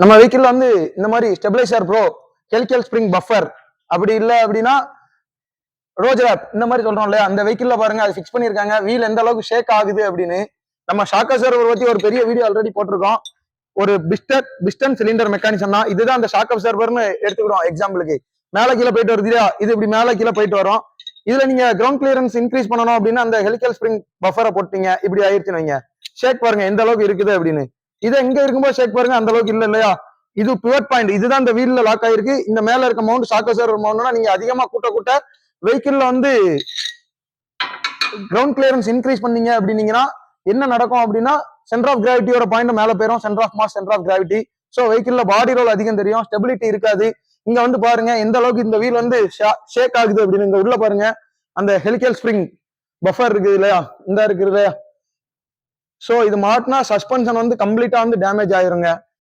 நம்ம வெஹிக்கிள்ல வந்து இந்த மாதிரி stabilizer bro helical spring buffer அப்படி இல்லை அப்படின்னா ரோஜர் ஆப் இந்த மாதிரி சொல்றோம் இல்லையா? அந்த வெஹிக்கிள்ல பாருங்க அது ஃபிக்ஸ் பண்ணிருக்காங்க. வீல் எந்த அளவுக்கு ஷேக் ஆகுது அப்படின்னு நம்ம ஷாக்கா சர்வர் பத்தி ஒரு பெரிய வீடியோ ஆல்ரெடி போட்டிருக்கோம். ஒரு பிஸ்டர் பிஸ்டன் சிலிண்டர் மெக்கானிசம் தான். இதுதான் அந்த ஷாக் அப்சர்வர்னு எடுத்துக்கிறோம் எக்ஸாம்பிளுக்கு மேல கீழே போயிட்டு வருது இல்லையா? இது இப்படி மேல கீழே போயிட்டு வரும். இதுல நீங்க கிரவுண்ட் கிளியரன்ஸ் இன்க்ரீஸ் பண்ணணும் அப்படின்னா அந்த ஹெலிக்கல் ஸ்ப்ரிங் பஃபரை போட்டீங்க. இப்படி ஆயிடுச்சுன்னு வைங்க. ஷேக் பாருங்க எந்த அளவுக்கு இருக்குது அப்படின்னு. இதை எங்க இருக்கும்போது ஷேக் பாருங்க அந்த அளவுக்கு இல்லை இல்லையா? இது பிவட் பாயிண்ட் இதுதான் இந்த வீல்ல லாக் ஆயிருக்கு. இந்த மேல இருக்க மவுண்ட் ஷாக் அப்சர்வர் மவுண்ட்னா நீங்க அதிகமா கூட்ட கூட்ட வெஹிக்கிள்ல வந்து கிரவுண்ட் கிளியரன்ஸ் இன்க்ரீஸ் பண்ணீங்க அப்படின்னீங்கன்னா என்ன நடக்கும் அப்படின்னா சென்டர் ஆஃப் கிராவிட்டியோட பாயிண்ட் மேல போயிடும் centre of mass centre of gravity so வெஹிக்கிள்ல body roll அதிகம் தெரியும். ஸ்டெபிலிட்டி இருக்காது. இங்க வந்து பாருங்க எந்த அளவுக்கு இந்த வீல் வந்து ஷேக் ஆகுது அப்படின்னு இங்க உள்ள பாருங்க. அந்த ஹெலிகல் ஸ்ப்ரிங் பஃபர் இருக்குது இல்லையா? இந்த இருக்குது இல்லையா? ஸோ இது மாட்டினா சஸ்பென்ஷன் வந்து கம்ப்ளீட்டா வந்து டேமேஜ் ஆயிருங்க.